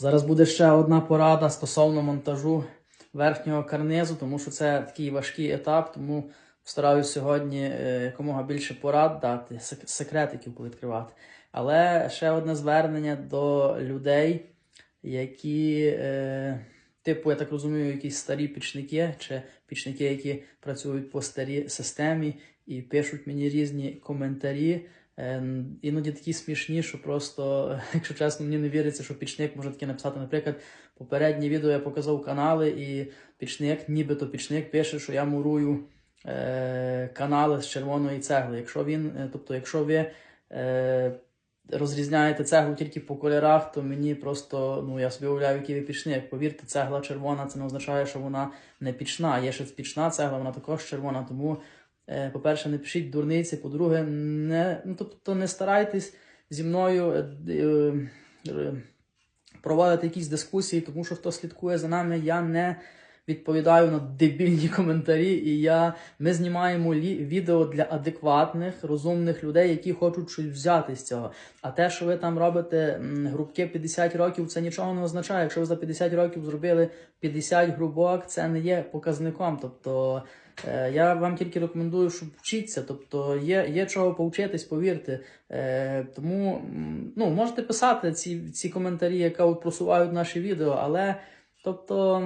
Зараз буде ще одна порада стосовно монтажу верхнього карнизу, тому що це такий важкий етап, тому стараюся сьогодні е, якомога більше порад дати, сек- секретиків повідкривати. Але ще одне звернення до людей, які, е, типу, я так розумію, якісь старі пічники чи пічники, які працюють по старій системі і пишуть мені різні коментарі. Е, Іноді такі смішні, що просто, якщо чесно, мені не віриться, що пічник може таке написати. Наприклад, попереднє відео я показав канали, і пічник, нібито пічник, пише, що я мурую е, канали з червоної цегли. Якщо він, е, тобто, якщо ви е, розрізняєте цеглу тільки по кольорах, то мені просто, ну я собі уявляю, який ви пічник. Повірте, цегла червона, це не означає, що вона не пічна. Є ще пічна цегла, вона також червона. Тому, по-перше, не пишіть дурниці, по-друге, не, ну, тобто не старайтесь зі мною. е, е, е, проводити якісь дискусії, тому що хто слідкує за нами, я не відповідаю на дебільні коментарі. І я, ми знімаємо відео для адекватних, розумних людей, які хочуть щось взяти з цього. А те, що ви там робите грубки 50 років, це нічого не означає. Якщо ви за 50 років зробили 50 грубок, це не є показником. Тобто е, я вам тільки рекомендую, щоб вчитися. Тобто є, є чого повчитись, повірте. Е, тому ну, можете писати ці, ці коментарі, які от просувають наші відео, але тобто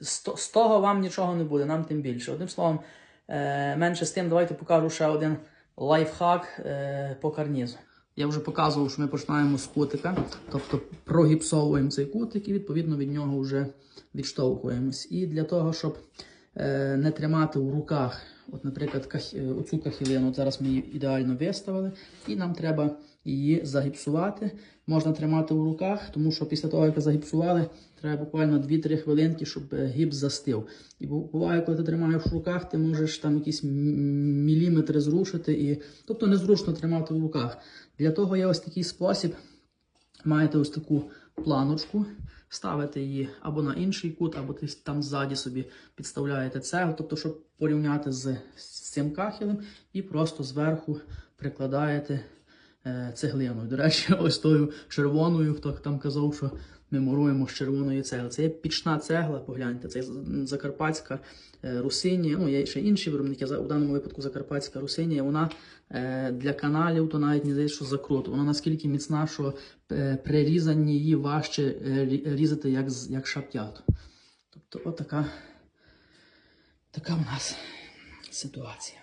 з, з того вам нічого не буде, нам тим більше. Одним словом, е, менше з тим, давайте покажу ще один лайфхак е, по карнізу. Я вже показував, що ми починаємо з кутика, тобто прогіпсовуємо цей кутик і відповідно від нього вже відштовхуємось. І для того, щоб е, не тримати в руках, от, наприклад, е, оцю кахілину, от зараз ми її ідеально виставили, і нам треба її загіпсувати. Можна тримати в руках, тому що після того, як загіпсували, треба буквально 2-3 хвилинки, щоб е, гіпс застив. І буває, коли ти тримаєш в руках, ти можеш там якісь міліметри зрушити, і... тобто незручно тримати в руках. Для того є ось такий спосіб. Маєте ось таку планочку, ставите її або на інший кут, або там ззаді собі підставляєте цеглу, тобто, щоб порівняти з, з цим кахелем, і просто зверху прикладаєте цеглиною. До речі, ось тою червоною, хто там казав, що ми муруємо з червоної цегли. Це є пічна цегла, погляньте, це закарпатська е, русині. Ну, є ще інші виробники, в даному випадку закарпатська русині. Вона е, для каналів, то навіть не здається, що закрут. Вона наскільки міцна, що е, при різанні її важче е, різати, як, як шаптяту. Тобто, отака така в нас ситуація.